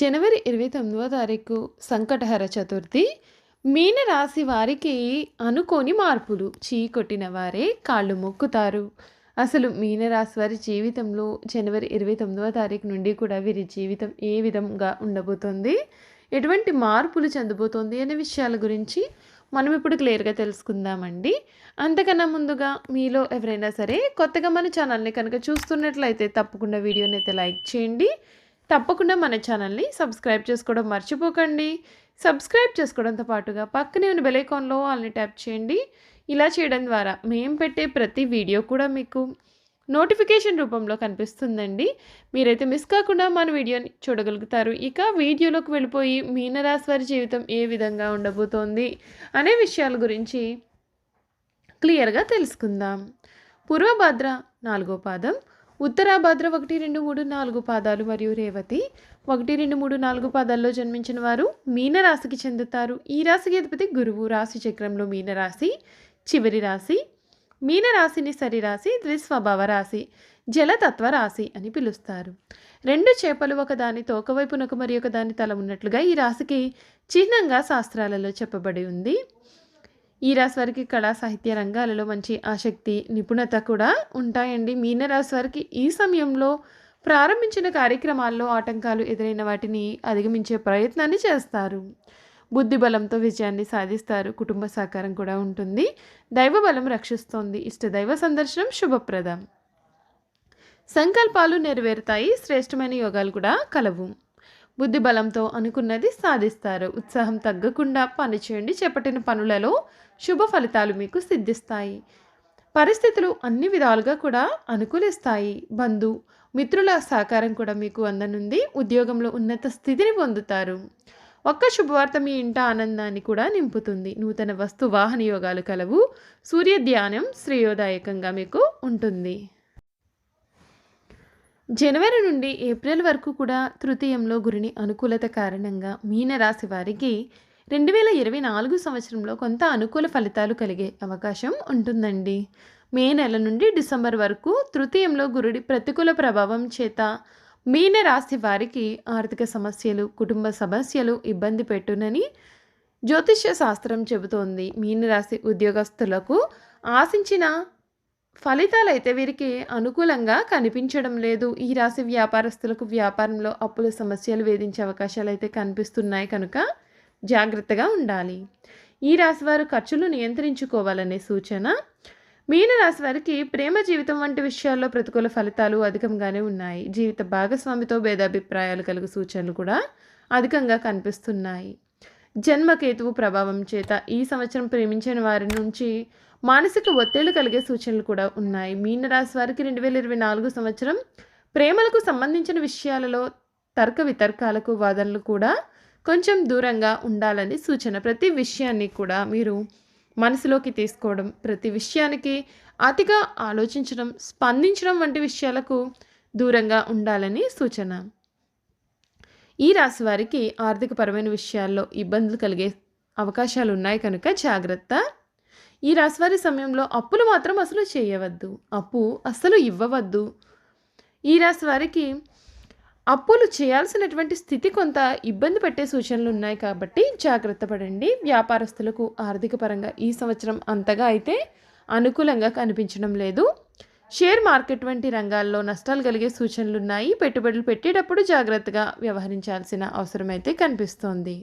జనవరి ఇరవై తొమ్మిదవ తారీఖు సంకటహర చతుర్థి మీనరాశి వారికి అనుకోని మార్పులు. చీకొట్టిన వారే కాళ్ళు మొక్కుతారు. అసలు మీనరాశి వారి జీవితంలో జనవరి ఇరవై తొమ్మిదవ తారీఖు నుండి కూడా వీరి జీవితం ఏ విధంగా ఉండబోతోంది? ఎటువంటి మార్పులు చెందబోతోంది అనే విషయాల గురించి మనం ఇప్పుడు క్లియర్గా తెలుసుకుందామండి. అంతకన్నా ముందుగా మీలో ఎవరైనా సరే కొత్తగా మన ఛానల్ని కనుక చూస్తున్నట్లయితే తప్పకుండా వీడియోని అయితే లైక్ చేయండి. తప్పకుండా మన ఛానల్ని సబ్స్క్రైబ్ చేసుకోవడం మర్చిపోకండి. సబ్స్క్రైబ్ చేసుకోవడంతో పాటుగా పక్కనే ఉన్న బెలైకాన్లో వాళ్ళని ట్యాప్ చేయండి. ఇలా చేయడం ద్వారా మేము పెట్టే ప్రతి వీడియో కూడా మీకు నోటిఫికేషన్ రూపంలో కనిపిస్తుందండి. మీరైతే మిస్ కాకుండా మన వీడియోని చూడగలుగుతారు. ఇక వీడియోలోకి వెళ్ళిపోయి మీనరాశి వారి జీవితం ఏ విధంగా ఉండబోతోంది అనే విషయాల గురించి క్లియర్గా తెలుసుకుందాం. పూర్వభద్ర నాలుగో పాదం ఉత్తరాభాద్ర ఒకటి రెండు మూడు నాలుగు పాదాలు మరియు రేవతి ఒకటి రెండు మూడు నాలుగు పాదాల్లో జన్మించిన వారు మీనరాశికి చెందుతారు. ఈ రాశికి అధిపతి గురువు రాశి చక్రంలో మీనరాశి చివరి రాశి మీనరాశిని సరిరాశి ద్విస్వభావ రాశి జలతత్వ రాశి అని పిలుస్తారు. రెండు చేపలు ఒకదాని తోకవైపునకు మరి ఒకదాని తల ఉన్నట్లుగా ఈ రాశికి చిహ్నంగా శాస్త్రాలలో చెప్పబడి ఉంది. ఈ రాశి వారికి కళా సాహిత్య రంగాలలో మంచి ఆసక్తి నిపుణత కూడా ఉంటాయండి. మీనరాశి వారికి ఈ సమయంలో ప్రారంభించిన కార్యక్రమాల్లో ఆటంకాలు ఎదురైన వాటిని అధిగమించే ప్రయత్నాన్ని చేస్తారు. బుద్ధి బలంతో విజయాన్ని సాధిస్తారు. కుటుంబ సహకారం కూడా ఉంటుంది. దైవ బలం రక్షిస్తోంది. ఇష్టదైవ సందర్శనం శుభప్రదం. సంకల్పాలు నెరవేరుతాయి. శ్రేష్టమైన యోగాలు కూడా కలవు. బుద్ధి బలంతో అనుకున్నది సాధిస్తారు. ఉత్సాహం తగ్గకుండా పనిచేయండి. చేపట్టిన పనులలో శుభ ఫలితాలు మీకు సిద్ధిస్తాయి. పరిస్థితులు అన్ని విధాలుగా కూడా అనుకూలిస్తాయి. బంధు మిత్రుల సహకారం కూడా మీకు అందనుంది. ఉద్యోగంలో ఉన్నత స్థితిని పొందుతారు. ఒక్క శుభవార్త మీ ఇంట ఆనందాన్ని కూడా నింపుతుంది. నూతన వస్తు వాహన యోగాలు కలవు. సూర్య ధ్యానం శ్రేయోదాయకంగా మీకు ఉంటుంది. జనవరి నుండి ఏప్రిల్ వరకు కూడా తృతీయంలో గురిని అనుకూలత కారణంగా మీనరాశి వారికి రెండు వేల ఇరవై నాలుగు సంవత్సరంలో కొంత అనుకూల ఫలితాలు కలిగే అవకాశం ఉంటుందండి. మే నెల నుండి డిసెంబర్ వరకు తృతీయంలో గురుడి ప్రతికూల ప్రభావం చేత మీనరాశి వారికి ఆర్థిక సమస్యలు కుటుంబ సమస్యలు ఇబ్బంది పెట్టునని జ్యోతిష్య శాస్త్రం చెబుతోంది. మీనరాశి ఉద్యోగస్తులకు ఆశించిన ఫలితాలు అయితే వీరికి అనుకూలంగా కనిపించడం లేదు. ఈ రాశి వ్యాపారస్తులకు వ్యాపారంలో అప్పుల సమస్యలు వేధించే అవకాశాలు అయితే కనిపిస్తున్నాయి కనుక జాగ్రత్తగా ఉండాలి. ఈ రాశి వారు ఖర్చులు నియంత్రించుకోవాలనే సూచన. మీన రాశి వారికి ప్రేమ జీవితం వంటి విషయాల్లో ప్రతికూల ఫలితాలు అధికంగానే ఉన్నాయి. జీవిత భాగస్వామితో భేదాభిప్రాయాలు కలుగు సూచనలు కూడా అధికంగా కనిపిస్తున్నాయి. జన్మకేతువు ప్రభావం చేత ఈ సంవత్సరం ప్రేమించిన వారి నుంచి మానసిక ఒత్తిళ్ళు కలిగే సూచనలు కూడా ఉన్నాయి. మీనరాశి వారికి రెండు వేల ఇరవై నాలుగు సంవత్సరం ప్రేమలకు సంబంధించిన విషయాలలో తర్క వితర్కాలకు వాదనలు కూడా కొంచెం దూరంగా ఉండాలని సూచన. ప్రతి విషయాన్ని కూడా మీరు మనసులోకి తీసుకోవడం ప్రతి విషయానికి అతిగా ఆలోచించడం స్పందించడం వంటి విషయాలకు దూరంగా ఉండాలని సూచన. ఈ రాశి వారికి ఆర్థికపరమైన విషయాల్లో ఇబ్బందులు కలిగే అవకాశాలు ఉన్నాయి కనుక జాగ్రత్త. ఈ రాశివారి సమయంలో అప్పులు మాత్రం అసలు చేయవద్దు. అప్పు అస్సలు ఇవ్వవద్దు. ఈ రాశి వారికి అప్పులు చేయాల్సినటువంటి స్థితి కొంత ఇబ్బంది పెట్టే సూచనలు ఉన్నాయి కాబట్టి జాగ్రత్త పడండి. వ్యాపారస్తులకు ఆర్థిక పరంగా ఈ సంవత్సరం అంతగా అయితే అనుకూలంగా కనిపించడం లేదు. షేర్ మార్కెట్ వంటి రంగాల్లో నష్టాలు కలిగే సూచనలు ఉన్నాయి. పెట్టుబడులు పెట్టేటప్పుడు జాగ్రత్తగా వ్యవహరించాల్సిన అవసరం అయితే కనిపిస్తోంది.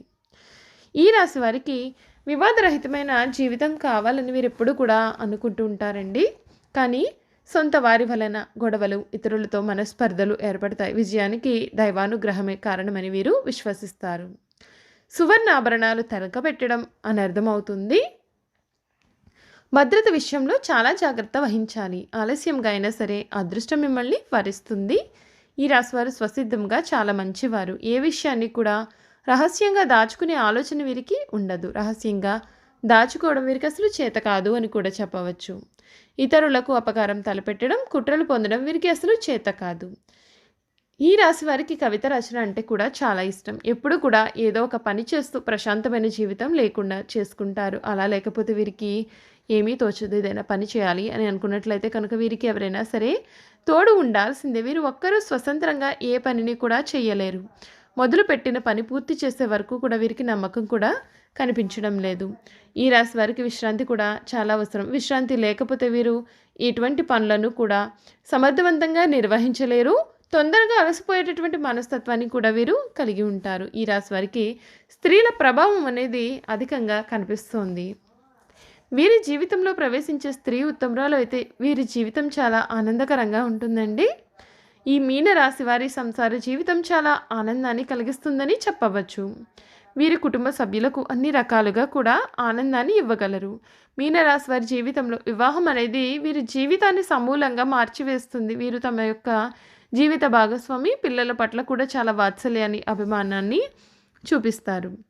ఈ రాశి వారికి వివాదరహితమైన జీవితం కావాలని మీరు ఎప్పుడు కూడా అనుకుంటూ ఉంటారండి. కానీ సొంత వారి వలన గొడవలు ఇతరులతో మనస్పర్ధలు ఏర్పడతాయి. విజయానికి దైవానుగ్రహమే కారణమని వీరు విశ్వసిస్తారు. సువర్ణ ఆభరణాలు తనకబెట్టడం అని అర్థమవుతుంది భద్రత విషయంలో చాలా జాగ్రత్త వహించాలి. ఆలస్యంగా అయినా సరే అదృష్టం మిమ్మల్ని వరిస్తుంది. ఈ రాశివారు స్వసిద్ధంగా చాలా మంచివారు. ఏ విషయాన్ని కూడా రహస్యంగా దాచుకునే ఆలోచన వీరికి ఉండదు. రహస్యంగా దాచుకోవడం వీరికి అసలు చేత కాదు అని కూడా చెప్పవచ్చు. ఇతరులకు అపకారం తలపెట్టడం కుట్రలు పొందడం వీరికి అసలు చేత కాదు. ఈ రాశి వారికి కవిత రచన అంటే కూడా చాలా ఇష్టం. ఎప్పుడు కూడా ఏదో ఒక పని చేస్తూ ప్రశాంతమైన జీవితం లేకుండా చేసుకుంటారు. అలా లేకపోతే వీరికి ఏమీ తోచదు. ఏదైనా పని చేయాలి అని అనుకున్నట్లయితే కనుక వీరికి ఎవరైనా సరే తోడు ఉండాల్సిందే. వీరు ఒక్కరూ స్వతంత్రంగా ఏ పనిని కూడా చేయలేరు. మొదలుపెట్టిన పని పూర్తి చేసే వరకు కూడా వీరికి నమ్మకం కూడా కనిపించడం లేదు. ఈ రాశి వారికి విశ్రాంతి కూడా చాలా అవసరం. విశ్రాంతి లేకపోతే వీరు ఇటువంటి పనులను కూడా సమర్థవంతంగా నిర్వహించలేరు. తొందరగా అలసిపోయేటటువంటి మనస్తత్వాన్ని కూడా వీరు కలిగి ఉంటారు. ఈ రాశి వారికి స్త్రీల ప్రభావం అనేది అధికంగా కనిపిస్తోంది. వీరి జీవితంలో ప్రవేశించే స్త్రీ ఉత్తమరాలు అయితే వీరి జీవితం చాలా ఆనందకరంగా ఉంటుందండి. ఈ మీనరాశి వారి సంసార జీవితం చాలా ఆనందాన్ని కలిగిస్తుందని చెప్పవచ్చు. వీరి కుటుంబ సభ్యులకు అన్ని రకాలుగా కూడా ఆనందాన్ని ఇవ్వగలరు. మీనరాశి వారి జీవితంలో వివాహం అనేది వీరి జీవితాన్ని సమూలంగా మార్చివేస్తుంది. వీరు తమ యొక్క జీవిత భాగస్వామి పిల్లల పట్ల కూడా చాలా వాత్సల్యాన్ని అభిమానాన్ని చూపిస్తారు.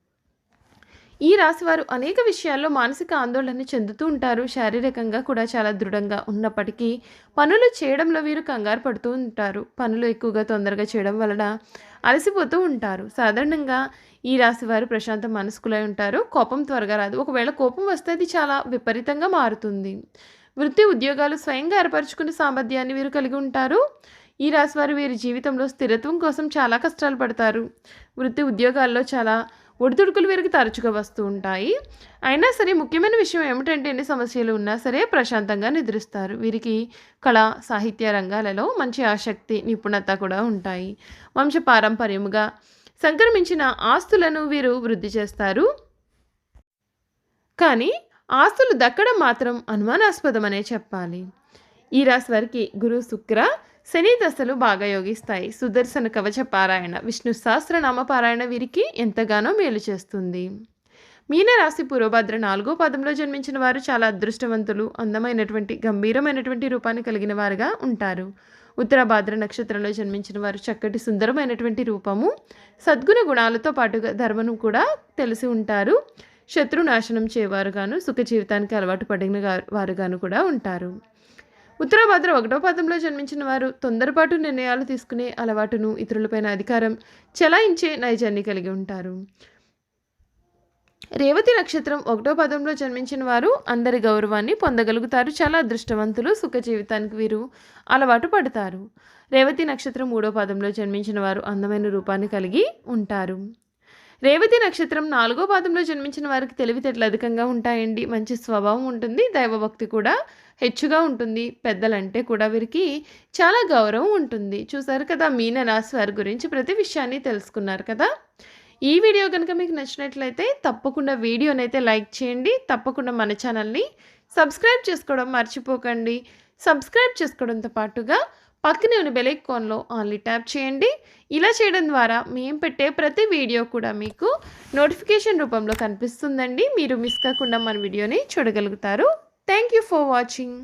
ఈ రాశివారు అనేక విషయాల్లో మానసిక ఆందోళన చెందుతూ ఉంటారు. శారీరకంగా కూడా చాలా దృఢంగా ఉన్నప్పటికీ పనులు చేయడంలో వీరు కంగారు పడుతూ ఉంటారు. పనులు ఎక్కువగా తొందరగా చేయడం వలన అలసిపోతూ ఉంటారు. సాధారణంగా ఈ రాశి వారు ప్రశాంత మనస్కులై ఉంటారు. కోపం త్వరగా రాదు. ఒకవేళ కోపం వస్తే అది చాలా విపరీతంగా మారుతుంది. వృత్తి ఉద్యోగాలు స్వయంగా ఏర్పరచుకునే సామర్థ్యాన్ని వీరు కలిగి ఉంటారు. ఈ రాశి వారు వీరి జీవితంలో స్థిరత్వం కోసం చాలా కష్టాలు పడతారు. వృత్తి ఉద్యోగాల్లో చాలా ఒడిదుడుకులు వీరికి తరచుగా వస్తూ ఉంటాయి. అయినా సరే ముఖ్యమైన విషయం ఏమిటంటే ఎన్ని సమస్యలు ఉన్నా సరే ప్రశాంతంగా నిద్రిస్తారు. వీరికి కళ సాహిత్య రంగాలలో మంచి ఆసక్తి నిపుణత కూడా ఉంటాయి. వంశ పారంపర్యముగా సంక్రమించిన ఆస్తులను వీరు వృద్ధి చేస్తారు. కానీ ఆస్తులు దక్కడం మాత్రం అనుమానాస్పదమనే చెప్పాలి. ఈ రాశి వారికి గురు శుక్ర శని దశలు బాగా యోగిస్తాయి. సుదర్శన కవచ పారాయణ విష్ణు సహస్రనామ పారాయణ వీరికి ఎంతగానో మేలు చేస్తుంది. మీనరాశి పూర్వభద్ర నాలుగో పదంలో జన్మించిన వారు చాలా అదృష్టవంతులు అందమైనటువంటి గంభీరమైనటువంటి రూపాన్ని కలిగిన వారుగా ఉంటారు. ఉత్తరభాద్ర నక్షత్రంలో జన్మించిన వారు చక్కటి సుందరమైనటువంటి రూపము సద్గుణ గుణాలతో పాటుగా ధర్మను కూడా తెలిసి ఉంటారు. శత్రు నాశనం చేయవారుగాను సుఖ జీవితానికి అలవాటు పడిన వారుగాను కూడా ఉంటారు. ఉత్తరాభాద్ర ఒకటో పదంలో జన్మించిన వారు తొందరపాటు నిర్ణయాలు తీసుకునే అలవాటును ఇతరులపైన అధికారం చెలాయించే నైజాన్ని కలిగి ఉంటారు. రేవతి నక్షత్రం ఒకటో పదంలో జన్మించిన వారు అందరి గౌరవాన్ని పొందగలుగుతారు. చాలా అదృష్టవంతులు సుఖ జీవితానికి వీరు అలవాటు పడతారు. రేవతి నక్షత్రం మూడో పదంలో జన్మించిన వారు అందమైన రూపాన్ని కలిగి ఉంటారు. రేవతి నక్షత్రం నాలుగో పాదంలో జన్మించిన వారికి తెలివితేటలు అధికంగా ఉంటాయండి. మంచి స్వభావం ఉంటుంది. దైవభక్తి కూడా హెచ్చుగా ఉంటుంది. పెద్దలంటే కూడా వీరికి చాలా గౌరవం ఉంటుంది. చూసారు కదా మీన రాశి వారి గురించి ప్రతి విషయాన్ని తెలుసుకున్నారు కదా? ఈ వీడియో కనుక మీకు నచ్చినట్లయితే తప్పకుండా వీడియోనైతే లైక్ చేయండి. తప్పకుండా మన ఛానల్ని సబ్స్క్రైబ్ చేసుకోవడం మర్చిపోకండి. సబ్స్క్రైబ్ చేసుకోవడంతో పాటుగా పక్కనే ఉన్న బెలైకాన్లో ఆన్లీ ట్యాప్ చేయండి. ఇలా చేయడం ద్వారా మేము పెట్టే ప్రతి వీడియో కూడా మీకు నోటిఫికేషన్ రూపంలో కనిపిస్తుందండి. మీరు మిస్ కాకుండా మన వీడియోని చూడగలుగుతారు. Thank you for watching